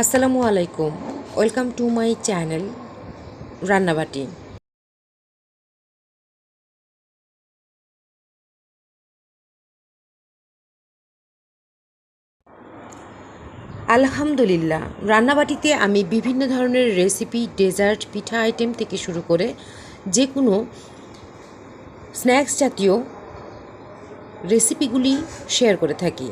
আসসালামু আলাইকুম। Welcome to my channel Rannabati আলহামদুলিল্লাহ, রান্নাবাটিতে আমি বিভিন্ন ধরনের রেসিপি ডেজার্ট পিঠা আইটেম থেকে শুরু করে যে কোনো স্ন্যাক্স জাতীয় রেসিপিগুলি শেয়ার করে থাকি।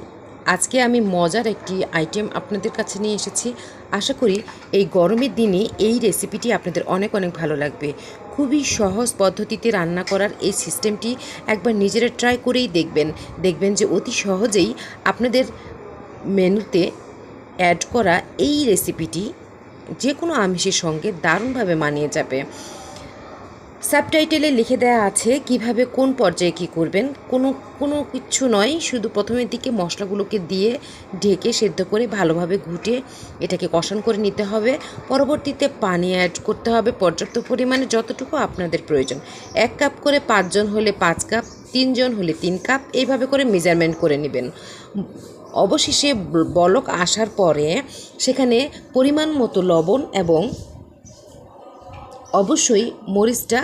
আজকে আমি মজার একটি আইটেম আপনাদের কাছে নিয়ে এসেছি। আশা করি এই গরমের দিনে এই রেসিপিটি আপনাদের অনেক অনেক ভালো লাগবে। খুবই সহজ পদ্ধতিতে রান্না করার এই সিস্টেমটি একবার নিজেরা ট্রাই করেই দেখবেন। দেখবেন যে অতি সহজেই আপনাদের মেনুতে অ্যাড করা এই রেসিপিটি যে কোনো আমিষের সঙ্গে দারুণভাবে মানিয়ে যাবে। সাবটাইটেলে লিখে দেওয়া আছে কীভাবে কোন পর্যায়ে কী করবেন। কোনো কোনো কিচ্ছু নয়, শুধু প্রথমের দিকে মশলাগুলোকে দিয়ে ঢেকে সেদ্ধ করে ভালোভাবে ঘুটে এটাকে কষান করে নিতে হবে। পরবর্তীতে পানি অ্যাড করতে হবে পর্যাপ্ত পরিমাণে যতটুকু আপনাদের প্রয়োজন। এক কাপ করে পাঁচজন হলে পাঁচ কাপ, তিনজন হলে তিন কাপ, এইভাবে করে মেজারমেন্ট করে নেবেন। অবশেষে বলক আসার পরে সেখানে পরিমাণ মতো লবণ এবং অবশ্যই মরিচটা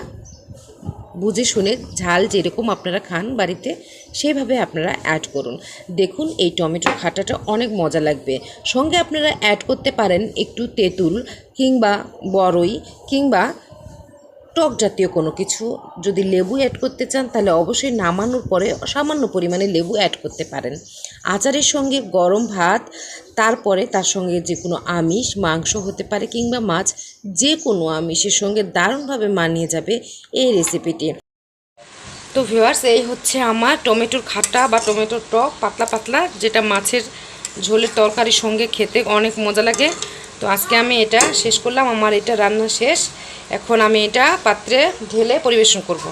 বুঝে শুনে ঝাল যেরকম আপনারা খান বাড়িতে, সেভাবে আপনারা অ্যাড করুন। দেখুন, এই টমেটো খাটাটা অনেক মজা লাগবে। সঙ্গে আপনারা অ্যাড করতে পারেন একটু তেঁতুল কিংবা বড়ই কিংবা টক জাতীয় কোনো কিছু যদি লেবু অ্যাড করতে চান, তাহলে অবশ্যই নামানোর পরে সামান্য পরিমাণে লেবু অ্যাড করতে পারেন। আচারের সঙ্গে গরম ভাত, তারপরে তার সঙ্গে যে কোনো আমিষ, মাংস হতে পারে কিংবা মাছ, যে কোনো আমিষের সঙ্গে দারুণভাবে মানিয়ে যাবে এই রেসিপিটি তো ভিউয়ার্স এই হচ্ছে আমার টমেটোর খাটা বা টমেটোর টক পাতলা পাতলা, যেটা মাছের ঝোলের তরকারির সঙ্গে খেতে অনেক মজা লাগে। তো আজকে আমি এটা শেষ করলাম, আমার এটা রান্না শেষ। এখন আমি এটা পাত্রে ঢেলে পরিবেশন করব।